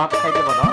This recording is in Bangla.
ভাত খাইতে পারো।